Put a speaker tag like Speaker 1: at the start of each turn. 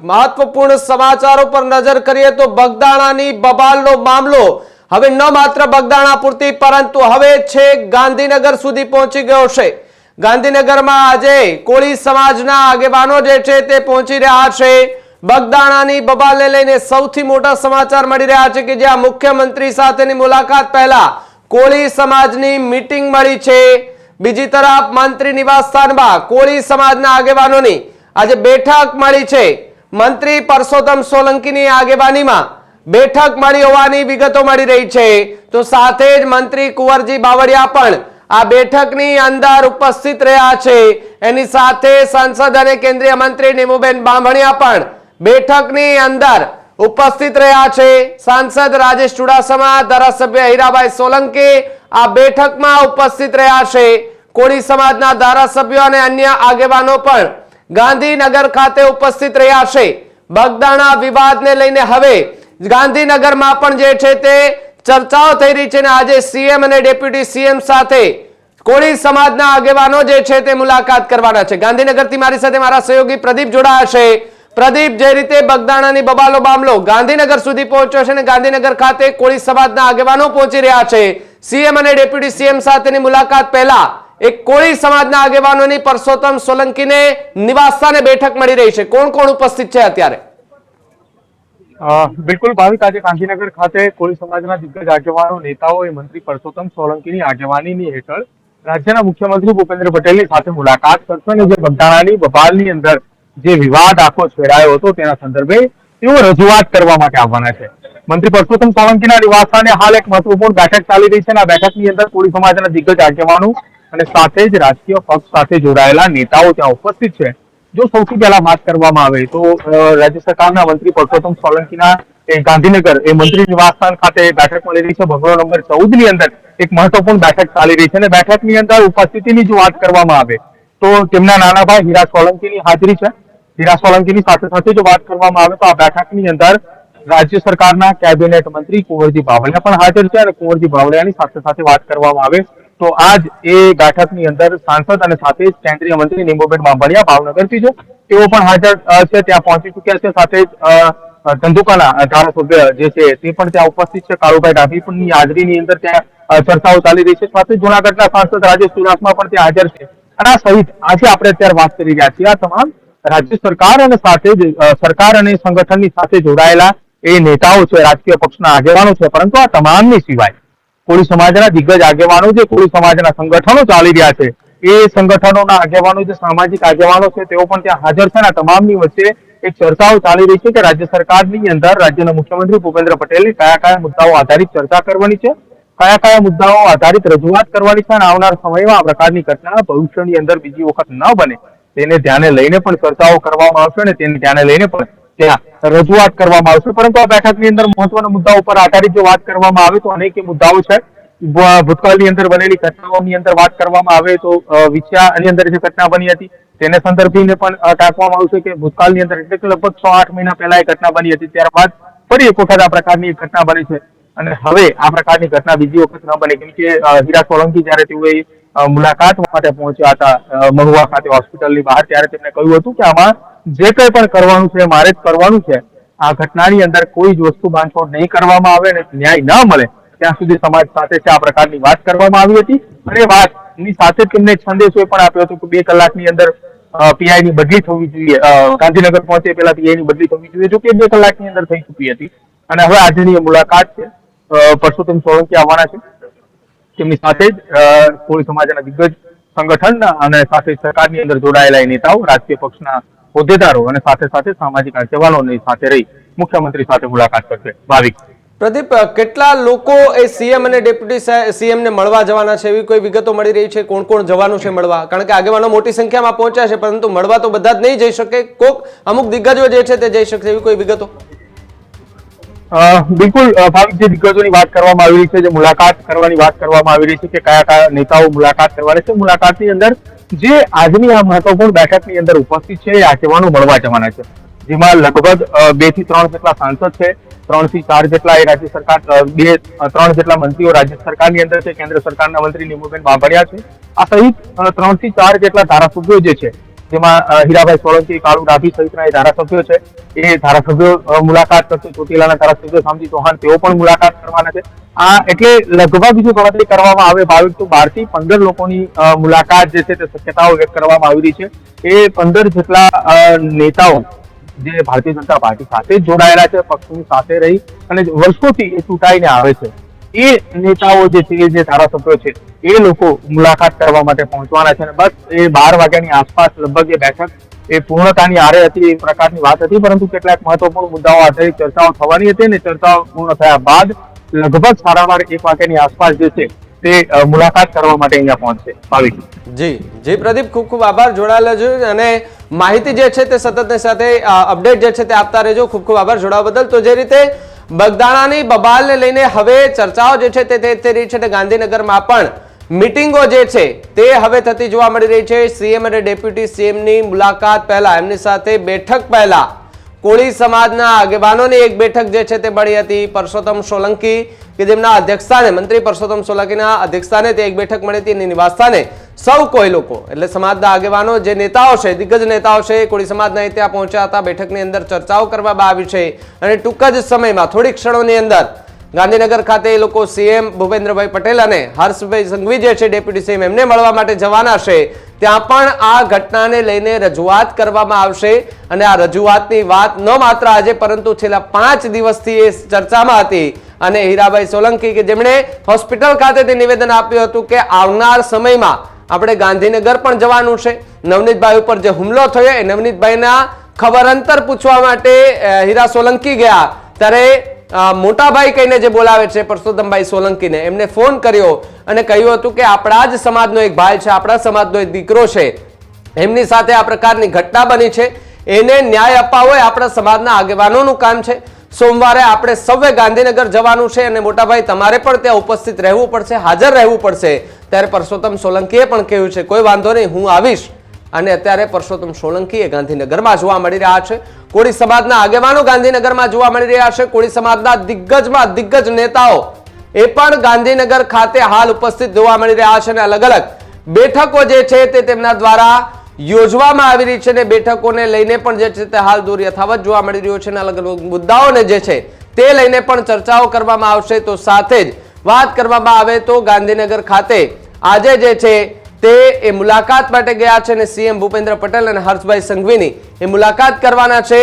Speaker 1: મહત્વપૂર્ણ સમાચારો પર નજર કરીએ તો બગદાણાની બબાલનો મામલો હવે ન માત્ર બગદાણા પૂરતી, પરંતુ હવે છે ગાંધીનગર સુધી પહોંચી ગયો છે. ગાંધીનગરમાં આજે કોળી સમાજના આગેવાનો જે છે તે પહોંચી રહ્યા છે. બગદાણાની બબાલને લઈને સૌથી મોટા સમાચાર મળી રહ્યા છે કે જ્યાં મુખ્યમંત્રી સાથેની મુલાકાત પહેલા કોળી સમાજની મીટિંગ મળી છે. બીજી તરફ મંત્રી નિવાસ સ્થાનમાં કોળી સમાજના આગેવાનોની આજે બેઠક મળી છે. મંત્રી પરસોત્તમ સોલંકીની આગેવાનીમાં બેઠક મળી હોવાની વિગતો મળી રહી છે. તો સાથે જ મંત્રી કુંવરજી બાવળિયા પણ આ બેઠકની અંદર ઉપસ્થિત રહ્યા છે. એની સાથે સંસદ અને કેન્દ્રીય મંત્રી નીમુબેન બામણિયા પણ બેઠકની અંદર ઉપસ્થિત રહ્યા છે. સાંસદ રાજેશ ચુડાસમા, ધારાસભ્ય હીરાભાઈ સોલંકી આ બેઠકમાં ઉપસ્થિત રહ્યા છે. કોળી સમાજના ધારાસભ્યો અને અન્ય આગેવાનો પણ ગાંધીનગર ખાતે ઉપસ્થિત રહ્યા છે. બગદાણા વિવાદને લઈને હવે ગાંધીનગરમાં પણ જે છે તે ચર્ચાઓ થઈ રહી છે અને આજે સીએમ અને ડેપ્યુટી સીએમ સાથે કોળી સમાજના આગેવાનો જે છે તે મુલાકાત કરવાના છે. ગાંધીનગરથી મારી સાથે મારા સહયોગી પ્રદીપ જોડાયા છે. પ્રદીપ, જે રીતે બગદાણાની બબાલો મામલો ગાંધીનગર સુધી પહોંચ્યો છે અને ગાંધીનગર ખાતે કોળી સમાજના આગેવાનો પહોંચી રહ્યા છે. સીએમ અને ડેપ્યુટી સીએમ સાથેની મુલાકાત પહેલા એક કોળી સમાજના આગેવાનોની પરસોત્તમ સોલંકીને નિવાસસ્થાને બેઠક મળી રહી છે. કોણ કોણ ઉપસ્થિત છે અત્યારે?
Speaker 2: બિલકુલ ભાવિક, આજે ગાંધીનગર ખાતે કોળી સમાજના દિગ્ગજ આગેવાનો નેતાઓએ મંત્રી પરસોત્તમ સોલંકીની આગેવાનીની હેઠળ રાજ્યના મુખ્યમંત્રી ભૂપેન્દ્ર પટેલની સાથે મુલાકાત કરશે અને જે બગદાણાની, બબાલની અંદર જે વિવાદ આખો છેડાયો હતો તેના સંદર્ભે તેઓ રજૂઆત કરવા માટે આવવાના છે. મંત્રી પરસોત્તમ સોલંકીના નિવાસસ્થાને હાલ એક મહત્વપૂર્ણ બેઠક ચાલી રહી છે અને આ બેઠકની અંદર કોળી સમાજના દિગ્ગજ આગેવાનો અને સાથે જ રાજકીય પક્ષ સાથે જોડાયેલા નેતાઓ ત્યાં ઉપસ્થિત છે. જો સૌથી પહેલા વાત કરવામાં આવે તો રાજ્ય સરકારના મંત્રી પરસોત્તમ સોલંકીના ગાંધીનગર, એ મંત્રી નિવાસસ્થાન ખાતે બેઠક મળી રહી છે. બંગલો નંબર ચૌદની અંદર એક મહત્વપૂર્ણ બેઠક ચાલી રહી છે અને બેઠકની અંદર ઉપસ્થિતિની જો વાત કરવામાં આવે તો તેમના નાના ભાઈ હીરા સોલંકીની હાજરી છે. હીરા સોલંકીની સાથે સાથે જો વાત કરવામાં આવે તો આ બેઠકની અંદર રાજ્ય સરકારના કેબિનેટ મંત્રી કુંવરજી બાવળિયા પણ હાજર છે અને કુંવરજી બાવળિયાની સાથે સાથે વાત કરવામાં આવે તો આજ એ બેઠકની અંદર સાંસદ અને સાથે જ કેન્દ્રીય મંત્રી નીમુબેન બાંભણિયા ભાવનગરથી છે તેઓ પણ હાજર છે, ત્યાં પહોંચી ચુક્યા છે. સાથે જ ધંધુકાના ધારાસભ્ય જે છે, તે પણ ત્યાં ઉપસ્થિત છે. કાળુભાઈ ડાભી પણ હાજરીની અંદર ત્યાં ચર્ચાઓ ચાલી રહી છે. સાથે જુનાગઢના સાંસદ રાજેશ ચુડાસમા પણ ત્યાં હાજર છે. અને આ સહિત આજે આપણે અત્યારે વાત કરી રહ્યા છીએ આ તમામ રાજ્ય સરકાર અને સાથે જ સરકાર અને સંગઠનની સાથે જોડાયેલા એ નેતાઓ છે, રાજકીય પક્ષના આગેવાનો છે. પરંતુ આ તમામની સિવાય કોળી સમાજના દિગ્ગજ આગેવાનો જે કોળી સમાજના સંગઠનો ચાલી રહ્યા છે. એ સંગઠનોના આગેવાનો જે સામાજિક આગેવાનો છે, તેઓ પણ ત્યાં હાજર છે અને તમામની વચ્ચે એક ચર્ચાઓ ચાલી રહી છે કે રાજ્ય સરકારની અંદર રાજ્યના મુખ્યમંત્રી ભૂપેન્દ્ર પટેલની કયા કયા મુદ્દાઓ આધારિત ચર્ચા કરવાની છે, કયા કયા મુદ્દાઓ આધારિત રજૂઆત કરવાની છે અને આવનાર સમયમાં આ પ્રકારની ઘટના ભવિષ્યની અંદર બીજી વખત ન બને, તેને ધ્યાને લઈને પણ ચર્ચાઓ કરવામાં આવશે અને તેને ધ્યાને લઈને પણ ત્યાં રજૂઆત કરવામાં આવશે. પરંતુ આ બેઠકની અંદર મહત્વના મુદ્દાઓ પર આધારિત જો વાત કરવામાં આવે તો અનેક મુદ્દાઓ છે. ભૂતકાળની અંદર બનેલી ઘટનાઓની અંદર વાત કરવામાં આવે તો અ, અંદર જે ઘટના બની હતી તેને સંદર્ભીને પણ ટાંકવામાં આવશે કે ભૂતકાળની અંદર એટલે કે લગભગ છ આઠ મહિના પહેલા એ ઘટના બની હતી. ત્યારબાદ ફરી એક વખત આ પ્રકારની ઘટના બની છે. અને હવે આ પ્રકારની ઘટના બીજી વખત ન બને. કેમ કે હીરા સોલંકી જ્યારે તેઓએ મુલાકાત માટે પહોંચ્યા હતા મહુવા ખાતે હોસ્પિટલની બહાર ત્યારે તેમણે કહ્યું હતું કે આમાં જે કંઈ પણ કરવાનું છે, મારે જ કરવાનું છે, આ ઘટનાની અંદર કોઈ જ વસ્તુ બાંધછોડ નહીં કરવામાં આવે અને ન્યાય ન મળે, ત્યાં સુધી સમાજ સાથે છે, આ પ્રકારની વાત કરવામાં આવી હતી. અને વાતની સાથે જ તેમને સંદેશો પણ આપ્યો હતો કે બે કલાકની અંદર પીઆઈ ની બદલી થવી જોઈએ ગાંધીનગર પહોંચે પહેલા પીઆઈ ની બદલી થવી જોઈએ, જો કે બે કલાકની અંદર થઈ ચૂકી હતી. અને હવે આજની મુલાકાત છે પરસોત્તમ સોલંકી આવવાના છે. તેમની સાથે જ કોળી સમાજના દિગ્ગજ સંગઠન અને સાથે સરકારની અંદર જોડાયેલા નેતાઓ, રાજકીય પક્ષના હોદ્દેદારો અને સાથે સાથે સામાજિક આગેવાનોની સાથે રહી મુખ્યમંત્રી સાથે મુલાકાત કરશે. ભાવિક.
Speaker 1: પ્રદીપ કેટલા લોકો એ સીએમ અને ડેપ્યુટી સીએમ ને મળવા જવાના છે? એવી કોઈ વિગતો મળી રહી છે? કોણ કોણ જવાનું છે મળવા? કારણ કે આગેવાનો મોટી સંખ્યામાં પહોંચ્યા છે પરંતુ મળવા તો બધા જ નહીં જઈ શકે. કોક અમુક દિગ્ગજો જે છે તે જઈ શકશે એવી કોઈ વિગતો?
Speaker 2: અ, બિલકુલ ભાવિક જે દિગ્ગજોની વાત કરવામાં આવી રહી છે જે મુલાકાત કરવાની વાત કરવામાં આવી રહી છે કે કયા કયા નેતાઓ મુલાકાત કરવાની છે મુલાકાતની અંદર જે આજની આ મહત્વપૂર્ણ બેઠકની અંદર ઉપસ્થિત છે એ આગેવાનો મળવા જવાના છે. જેમાં લગભગ બેથી ત્રણ જેટલા સાંસદ છે, ત્રણથી ચાર જેટલા એ રાજ્ય સરકાર બે ત્રણ જેટલા મંત્રીઓ રાજ્ય સરકારની અંદર છે, કેન્દ્ર સરકારના મંત્રી નીમુબેન બાંભણિયા છે. આ સહિત ત્રણથી ચાર જેટલા ધારાસભ્યો જે છે જેમાં હીરાભાઈ સોલંકી, કાળુ ડાભી સહિતના એ ધારાસભ્યો છે. એ ધારાસભ્યો મુલાકાત કરશે. ચોટીલાના ધારાસભ્યો સામજી ચૌહાણ તેઓ પણ મુલાકાત કરવાના છે. આ એટલે લગભગ જો ગણતરી કરવામાં આવે ભાવિક તો બારથી પંદર લોકોની મુલાકાત જે છે તે શક્યતાઓ વ્યક્ત કરવામાં આવી રહી છે. એ પંદર જેટલા નેતાઓ જે ભારતીય જનતા પાર્ટી સાથે જોડાયેલા છે, પક્ષની સાથે રહી અને વર્ષોથી એ ચૂંટાઈને આવે છે. એ નેતાઓ જે છે જે ધારાસભ્યો છે એ લોકો મુલાકાત કરવા માટે પહોંચવાના છે અને બસ એ બાર વાગ્યાની આસપાસ લગભગ એ બેઠક એ પૂર્ણતાની આરે હતી, એ પ્રકારની વાત હતી, પરંતુ કેટલાક મહત્વપૂર્ણ મુદ્દાઓ આધારિત ચર્ચાઓ થવાની હતી અને ચર્ચાઓ પૂર્ણ થયા બાદ લગભગ સારાવાર એક વાગ્યાની આસપાસ જે છે તે મુલાકાત કરવા માટે અહીંયા પહોંચશે ભાવિક.
Speaker 1: જી જી પ્રદીપ, ખૂબ ખૂબ આભાર જોડાયેલા છે અને માહિતી જે છે તે સતત સાથે અપડેટ જે છે તે આપતા રહેજો. ખૂબ ખૂબ આભાર જોડાવા બદલ. તો જે રીતે બગદાણાની બબાલને લઈને હવે ચર્ચાઓ જે છે તે તે રહી છે ગાંધીનગરમાં પણ મિટિંગો જે છે તે હવે થતી જોવા મળી રહી છે. સીએમ અને ડેપ્યુટી સીએમની મુલાકાત પહેલા એમની સાથે બેઠક પહેલા કોળી સમાજના આગેવાનોની એક બેઠક જે છે તે મળી હતી. પરસોત્તમ સોલંકી કે જેમના અધ્યક્ષસ્થાને, મંત્રી પરસોત્તમ સોલંકીના અધ્યક્ષસ્થાને તે એક બેઠક મળી હતી. એની નિવાસસ્થાને સૌ કોઈ લોકો, એટલે સમાજના આગેવાનો, જે નેતાઓ છે, દિગ્ગજ નેતાઓ છે કોળી સમાજના એ ત્યાં પહોંચ્યા હતા. બેઠકની અંદર ચર્ચાઓ કરવામાં આવી છે. અને ટૂંક જ સમયમાં, થોડી ક્ષણોની અંદર ગાંધીનગર ખાતે એ લોકો સીએમ ભૂપેન્દ્રભાઈ પટેલ અને હર્ષભાઈ સંઘવી જે છે, ડેપ્યુટી સીએમ એમને મળવા માટે જવાના છે. ત્યાં પણ આ ઘટનાને લઈને રજૂઆત કરવામાં આવશે અને આ રજૂઆતની વાત ન માત્ર આજે, પરંતુ છેલ્લા પાંચ દિવસથી એ ચર્ચામાં હતી. અને હીરાભાઈ સોલંકી કે જેમણે હોસ્પિટલ ખાતેથી નિવેદન આપ્યું હતું કે આવનાર સમયમાં આપણે ગાંધીનગર પણ જવાનું છે. નવનીતભાઈ ઉપર જે હુમલો થયો એ નવનીતભાઈના ખબર અંતર પૂછવા માટે હીરા સોલંકી ગયા. ત્યારે મોટાભાઈ કહીને જે બોલાવે છે પરસોત્તમભાઈ સોલંકીને, એમને ફોન કર્યો અને કહ્યું હતું કે આપણા જ સમાજનો એક ભાઈ છે, આપણા સમાજનો એક દીકરો છે. એમની સાથે આ પ્રકારની ઘટના બની છે. એને ન્યાય અપાવો એ આપણા સમાજના આગેવાનોનું કામ છે. સોમવારે આપણે સૌએ ગાંધીનગર જવાનું છે અને મોટાભાઈ તમારે પણ ત્યાં ઉપસ્થિત રહેવું પડશે, હાજર રહેવું પડશે. ત્યારે પરસોત્તમ સોલંકીએ પણ કહ્યું છે, કોઈ વાંધો નહીં, હું આવીશ. અને અત્યારે પરસોત્તમ સોલંકી એ ગાંધીનગરમાં જોવા મળી રહ્યા છે. કોળી સમાજના આગેવાનો ગાંધીનગરમાં જોવા મળી રહ્યા છે. કોળી સમાજના દિગ્ગજમાં દિગ્ગજ નેતાઓ એ પણ ગાંધીનગર ખાતે હાલ ઉપસ્થિત જોવા મળી રહ્યા છે અને અલગ અલગ બેઠકો જે છે તે તેમના દ્વારા યોજવામાં આવી રહી છે અને બેઠકોને લઈને પણ જે છે તે હાલ દૂર યથાવત જોવા મળી રહ્યો છે અને અલગ અલગ મુદ્દાઓને જે છે તે લઈને પણ ચર્ચાઓ કરવામાં આવશે. તો સાથે જ વાત કરવામાં આવે તો ગાંધીનગર ખાતે આજે જે છે તે એ મુલાકાત માટે ગયા છે અને સીએમ ભૂપેન્દ્ર પટેલ અને હર્ષભાઈ સંઘવીની એ મુલાકાત કરવાના છે.